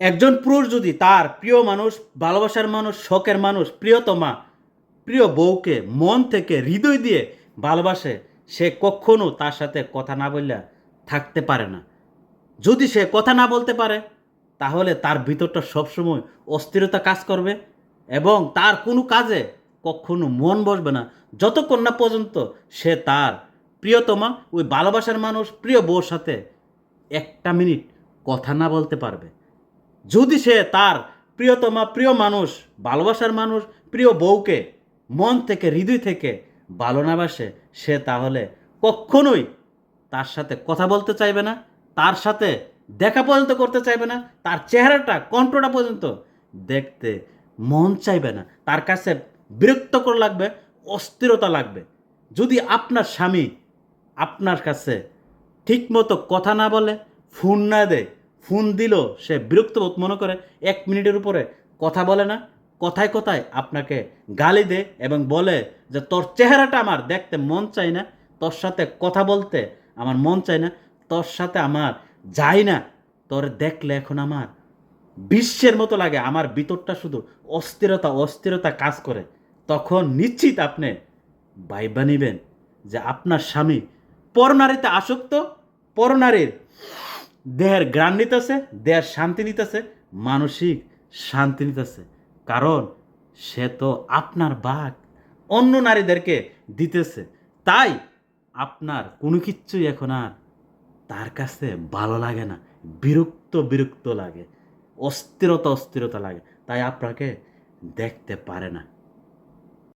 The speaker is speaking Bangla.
একজন পুরুষ যদি তার প্রিয় মানুষ, ভালোবাসার মানুষ, শখের মানুষ, প্রিয়তমা, প্রিয় বউকে মন থেকে হৃদয় দিয়ে ভালোবাসে, সে কখনো তার সাথে কথা না বললে থাকতে পারে না। যদি সে কথা না বলতে পারে, তাহলে তার ভিতরটা সবসময় অস্থিরতা কাজ করবে এবং তার কোনো কাজে কখনো মন বসবে না। যতক্ষণ না পর্যন্ত সে তার প্রিয়তমা, ওই ভালোবাসার মানুষ, প্রিয় বউর সাথে একটা মিনিট কথা না বলতে পারবে। যদি সে তার প্রিয়তমা, প্রিয় মানুষ, ভালোবাসার মানুষ, প্রিয় বউকে মন থেকে, হৃদয় থেকে ভালো না বাসে, সে তাহলে কখনোই তার সাথে কথা বলতে চাইবে না, তার সাথে দেখা পর্যন্ত করতে চাইবে না, তার চেহারাটা, কণ্ঠটা পর্যন্ত দেখতে মন চাইবে না। তার কাছে বিরক্তকর লাগবে, অস্থিরতা লাগবে। যদি আপনার স্বামী আপনার কাছে ঠিকমতো কথা না বলে, ফোন না দেয় ফোন দিল, সে বিরক্ত বোধ মনে করে, এক মিনিটের উপরে কথা বলে না, কথায় কথায় আপনাকে গালি দেয় এবং বলে যে, তোর চেহারাটা আমার দেখতে মন চাই না, তোর সাথে কথা বলতে আমার মন চাই না, তোর সাথে আমার যাই না, তোর দেখলে এখন আমার বিশ্বের মতো লাগে, আমার ভিতরটা শুধু অস্থিরতা অস্থিরতা কাজ করে। তখন নিশ্চিত আপনি ভাইবা নিবেন যে, আপনার স্বামী পরনারীতে আসক্ত, পরনারীর দেহের গ্রাণ নিতেছে, দেহের শান্তি নিতেছে, মানসিক শান্তি নিতেছে। কারণ সে তো আপনার বাঘ, অন্য নারীদেরকে দিতেছে। তাই আপনার কোনো কিচ্ছুই এখন আর তার কাছে ভালো লাগে না, বিরক্ত বিরক্ত লাগে, অস্থিরতা অস্থিরতা লাগে। তাই আপনাকে দেখতে পারে না।